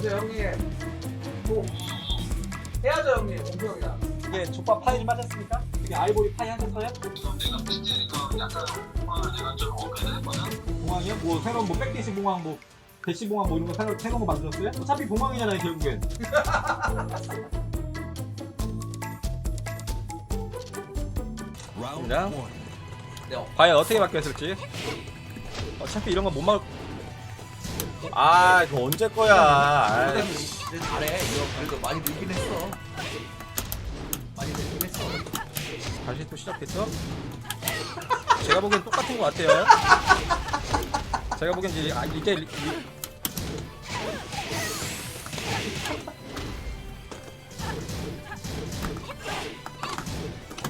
먼저 형님 또 해야죠 형님 원표 형이랑 이게 족밥 파이 좀 하셨습니까? 이게 아이보리 파이 하셨어요? 봉황이요? 뭐 새로운 뭐 백대시 봉황 뭐 대시 봉황 뭐 이런 거 새로 새로운 거 만들었어요? 어차피 봉황이잖아요 결국엔. Round one. 과연 어떻게 바뀌었을지. 어차피 이런 거 못 막을. 아 이거 언제 거야 아이, 근데 잘해 이거 그래도 많이 늘긴 했어 많이 늘긴 했어 다시 또 시작했죠? 제가 보기엔 똑같은 것 같아요. 제가 보기엔 이제 아, 이게 리- 리-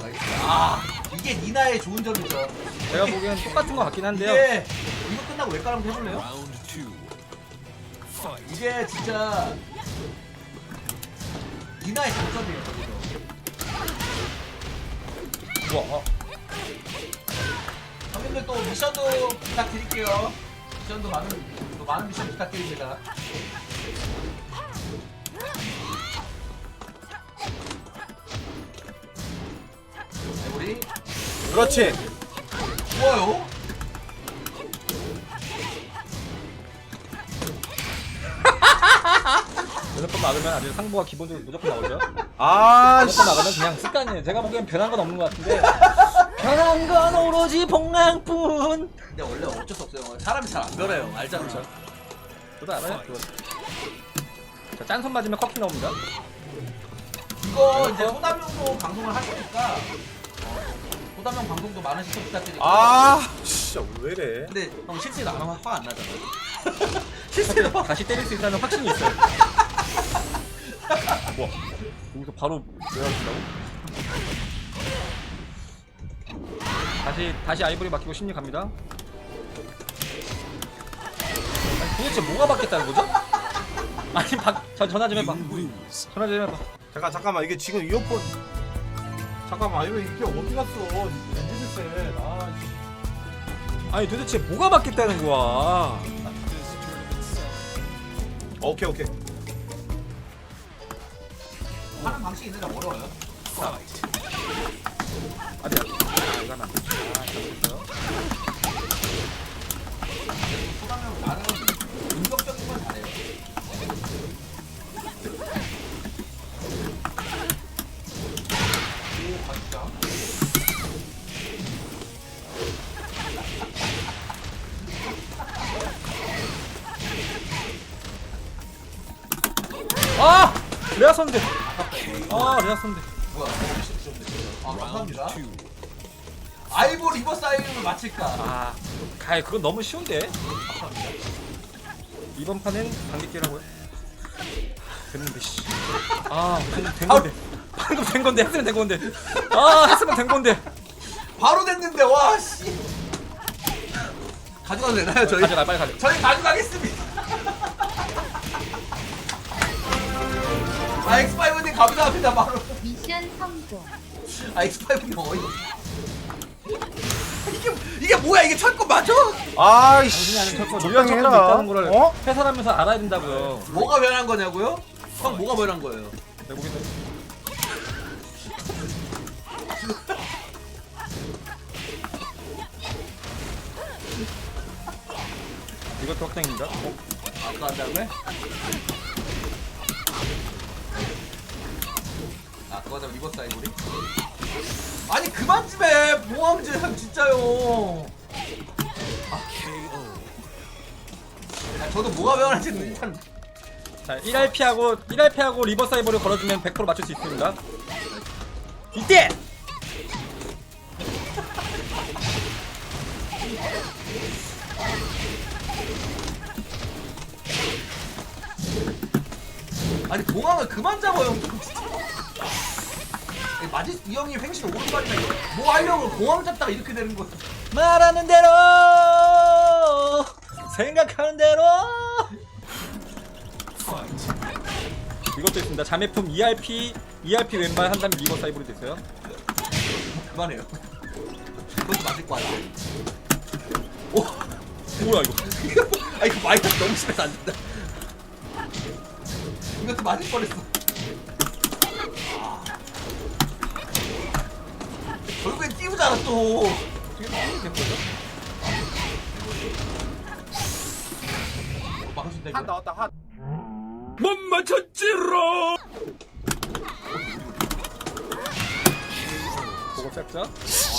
나이스. 아 이게 니나의 좋은 점이죠 제가 보기엔 똑같은 것 같긴 한데요. 이게 이거 끝나고 외과랑 해볼래요? 이게 진짜 니나의 장점이에요 우와, 어. 형님들 또 미션도 부탁드릴게요. 미션도 많은 또 많은 미션 부탁드립니다. 네, 우리. 그렇지. 좋아요 여섯 번 막으면 아주 상부가 기본적으로 무조건 나오죠. 아 여섯 번 막으면 그냥 습관이에요. 제가 보기엔 변한 건 없는 것 같은데. 변한 건 오로지 봉황뿐. 근데 원래 어쩔 수 없어요 사람이 잘 안 변해요 알잖아 저도 알아요. 그거. 자, 짠손 맞으면 커피 나옵니다. 이거 이제 호담형도 방송을 할 거니까 어, 호담형 방송도 많은 시청 부탁드리고 아 진짜 왜 이래 근데 형 실제로 안 하면 화 안 나잖아 화 다시 때릴 수 있다는 확신이 있어요. 와, 여기서 바로 내려준다고? 다시 다시 아이보리 맡기고 심리 갑니다. 아니, 도대체 뭐가 바뀌었다는 거죠? 아니, 박, 저 전화 좀 해봐. 전화 좀 해봐. 잠깐 잠깐만 이게 지금 이어폰 잠깐만 이거 이게 어디 갔어 엔지셋 아 씨. 아니, 도대체 뭐가 바뀌었다는 거야? 오케이 오케이 하는 방식이 있는데 어려워요. 아니, 아, 이거 돼. 아, 잘못했어요. 호담형 나는 공격적인 건 잘해요 아! 레아 선대! 아, 레아 선대. 뭐야 어, 미션 좀 됐어요. 아 감사합니다. 아이보 리버 사이를 맞힐까 아, 가이 그건 너무 쉬운데. 이번 판은 반격기라고요? 됐는데 씨. 아, 방금 된 건데. 방금 된 건데 했으면 된 건데. 아, 했으면 된 건데. 바로 됐는데 와 씨 가져가도 되나요 저희? 가져가 빨리 가져. 저희 가져가겠습니다 아 X5님 감사합니다 바로 미션 성공. 아 X5님 어이 이게 이게 뭐야 이게 철거 맞아? 아이씨 당신이 아는 철거 조용히 해라 있다는 거를 어? 해설하면서 알아야 된다고요. 뭐가 변한 거냐고요? 형 뭐가 변한 거예요? 내보기는 이것도 확정입니다. 어? 아까 한 다음에 아 그거 하다가 리버스 아이보리? 아니 그만 좀 해. 모함즈 형 진짜요. KO. 아, 저도 뭐가 변한지는 일단 자, 1RP하고 1RP하고 리버스 아이보를 걸어주면 100% 맞출 수 있습니다. 이때! 아니 봉황을 그만 잡아 형. 좀 진짜 이 마지 이 형이 횡신 오른발이나 이거 뭐 하려고 봉황 잡다가 이렇게 되는 거야 말하는 대로 생각하는 대로. 이것도 있습니다. 자매품 ERP ERP 왼발 한 다음에 리버스 아이보리 됐어요. 그만해요 그것도 맞을 거 같아 오 뭐야 이거? 아 이거 마이크 너무 심해서 안 된다 이것도 맞을 뻔했어. 띄우잖아 또. 어떻게 됐거든? 막을 수 있다 한 이거. 나왔다 한못 맞췄지롱! 보고 짝짝. 아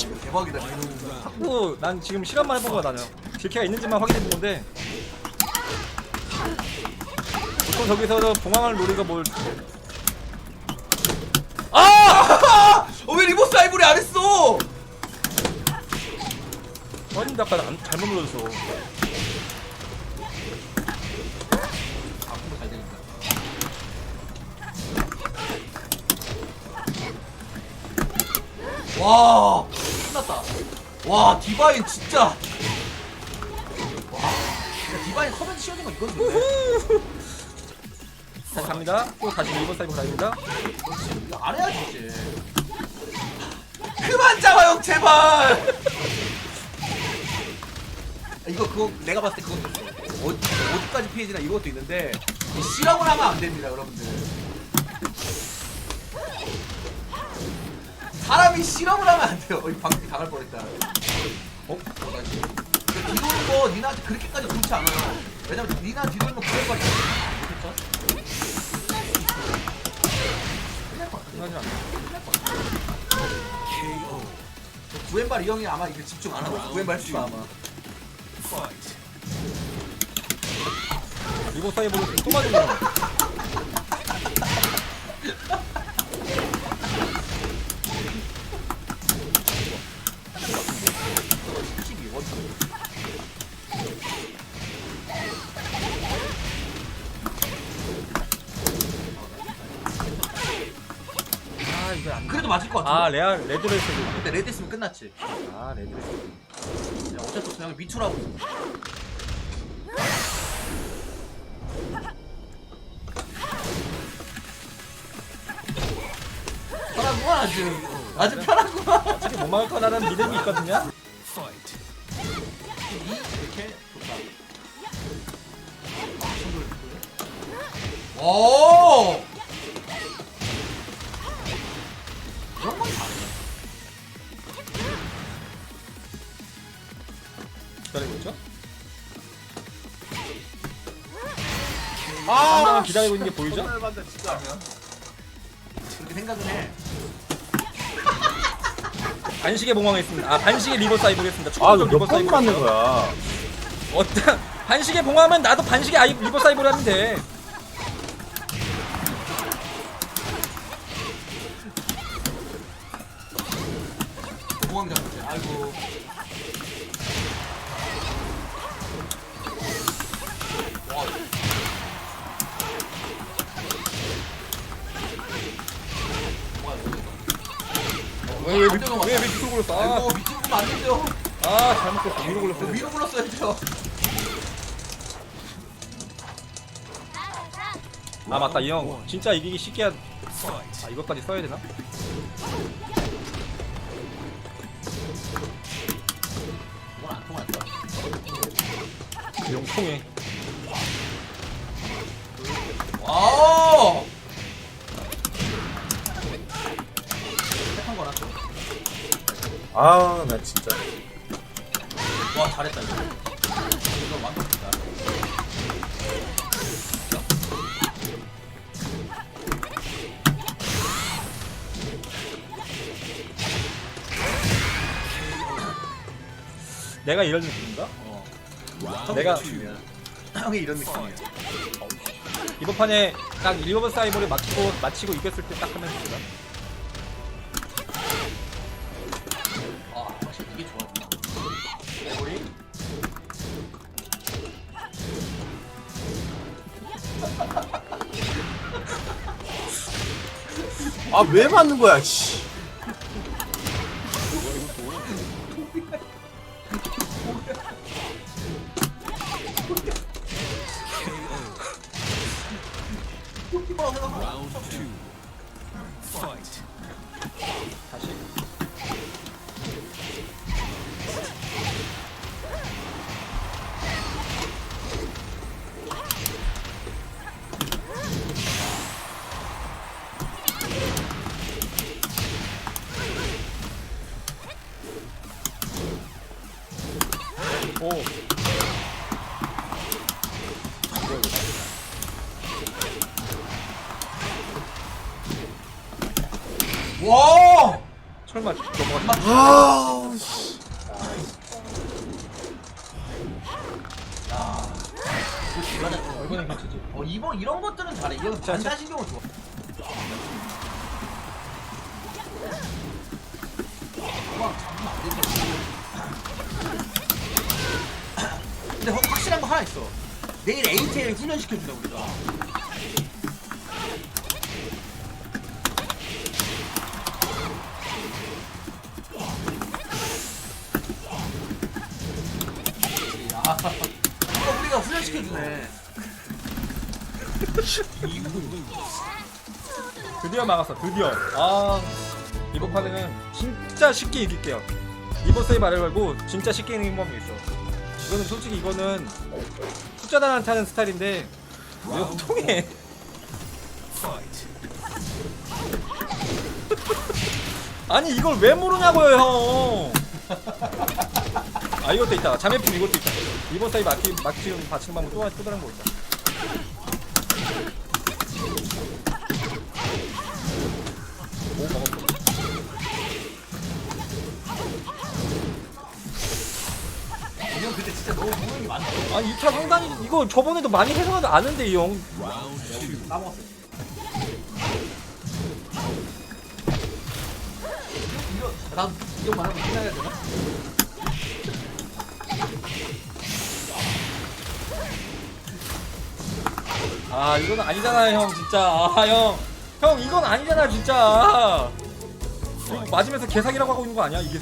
이거 대박이다. 이거. 자꾸 난 지금 실험만 해본 거야 나는. 딜캐가 있는지만 확인해 본 건데. 보통 저기서 봉황을 노리가 뭘 아! 어, 왜 리버스 아이보리 안 했어? 아니 아까 안- 잘못 눌렀어. 아, 공부 잘 되겠다. 와, 끝났다. 와, 디바인 진짜. 와, 진짜 디바인 커맨드 씌워진 거 이건데. 다시 갑니다. 또 다시 리버 사이버 가입니다. 그렇지, 이거 안 해야지 이제. 그만 잡아요, 제발. 이거 그거 내가 봤을 때 있어. 어디, 어디까지 피해지나 이것도 있는데 이 실험을 하면 안 됩니다, 여러분들. 사람이 실험을 하면 안 돼요. 이 방금 당할 뻔했다. 어? 근데 뒤도는 거 니나한테 그렇게까지 좋지 않아요. 왜냐면 니나 뒤도는 거 그럴까지 못했죠? 구엔발 이 형이 아마 이게 집중 안 하고 구엔발 할 수가 아마. Fight. 리버 사이버로 또 맞은 거. 아 이거 안. 그래도 맞을 것아 같은데. 레알 레드레스. 근데 레드 있으면 끝났지. 아 레드레스. 야, 없어. 형이 미투라고. 편하구만 아주. 아주 편하구만. 어차피 못 막을 거라는 믿음이 있거든요. 이 이렇게 좋다. 아. 오. 상당한 기다리고 있는 게 보이죠? 진짜 그렇게 생각은 해. 반식에 봉황했습니다. 아 반식에 리버 사이버겠습니다. 아 이거 리버 몇번 맞는. 거야 어떤 반식에 봉하면 나도 반식에 아이 리버 사이버를 하면 돼. 되는 거 왜, 왜. 밑으로 굴렀어? 아이고 미팅 보면 안 된대요. 아, 아 잘못 굴렀어. 위로 굴렀어. 위로 불렀어야죠. 아 맞다 이 형. 진짜 이기기 쉽게 한. 아 이것까지 써야 되나? 이건 안 통할 거야. 용 통해. 아 나 진짜 와 잘했다 이거. 이거 완벽했다. 내가 이런 느낌인가? 어. 내가 형이 이런 느낌이야. 이번 판에 딱 리버 사이버를 맞추고 마치고 이겼을 때 딱 하면 됩니다. 아 왜 맞는 거야 씨 오. 와! 설마 넘어가. 아, 씨. 이거 기가 어, 이번엔 괜찮지. 어 이번 이런 것들은 잘해. 이건 자, 자. 반사 신경은 좋아. 있어. 내일 ATL 훈련시켜준다 우리가. 야, 이거 우리가 훈련시켜주네. 드디어 막았어. 드디어. 아 이번 판에는 진짜 쉽게 이길게요. 이번 세이브 안 해말고 진짜 쉽게 이기는 법이 있어. 이거는 솔직히 이거는 숫자단한테 하는 스타일인데 이거 통해. 아니 이걸 왜 모르냐고요 형. 아 이것도 있다. 자매품 이것도 있다. 이번 사이 막히 막히는 받치는 방법 또, 또 다른 거 있다. 아 2차 상당히 이거 저번에도 많이 해서 아는데 이 형. 까먹었어. 이거 난 이거 말하면 끝나야 되나? 아 이건 아니잖아요 형 진짜. 아 형. 형 이건 아니잖아 진짜. 이거 맞으면서 개사기라고 하고 있는 거 아니야 이게?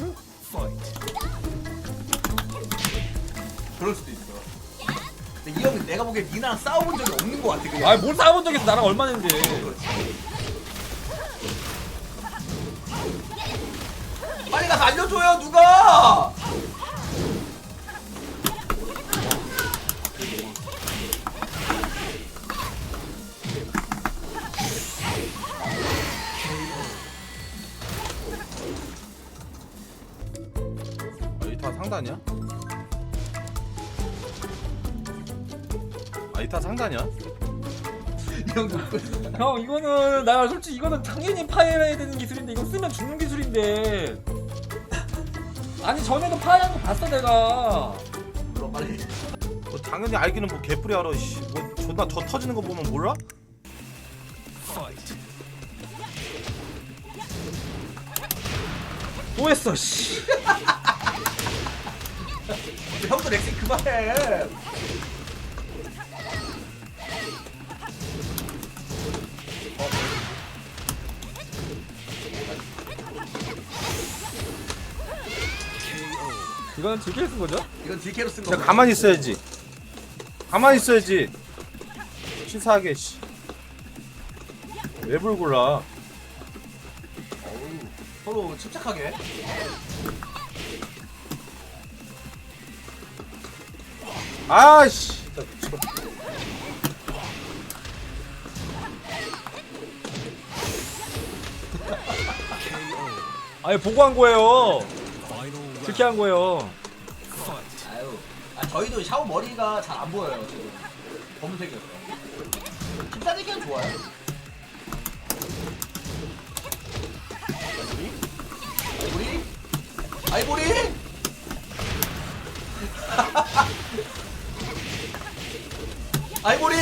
그럴 수도. 근데 이 형은 내가 보기엔 니나랑 싸워본 적이 없는 것 같아. 그냥. 아뭘 싸워본 적이 있어 나랑 얼마 했는데. 빨리 가서 알려줘요 누가. 아이타 상단이야? 있어. 형 이거는 나 솔직히 이거는 당연히 파해야 되는 기술인데 이거 쓰면 죽는 기술인데 아니 전에도 파해한 거 봤어 내가 물론 빨리. 너 당연히 알기는 뭐 개뿔이 알아 씨. 뭐 존나 저 터지는 거 보면 몰라? Fight. 또 했어 씨 형도 렉시 그만해. 이거는 즐길 쓴 거죠? 이건 DK로 쓴 거. 그냥 가만히 있어야지 가만히 있어야지 치사하게 씨. 왜 불골라 서로 침착하게. 아씨 아니 보고 한 거예요. 그렇게 한 거예요. 아유. 아 저희도 샤워 머리가 잘 안 보여요 지금. 검은색이어서. 김사대기는 좋아요. 아이보리? 아이보리? 아이보리?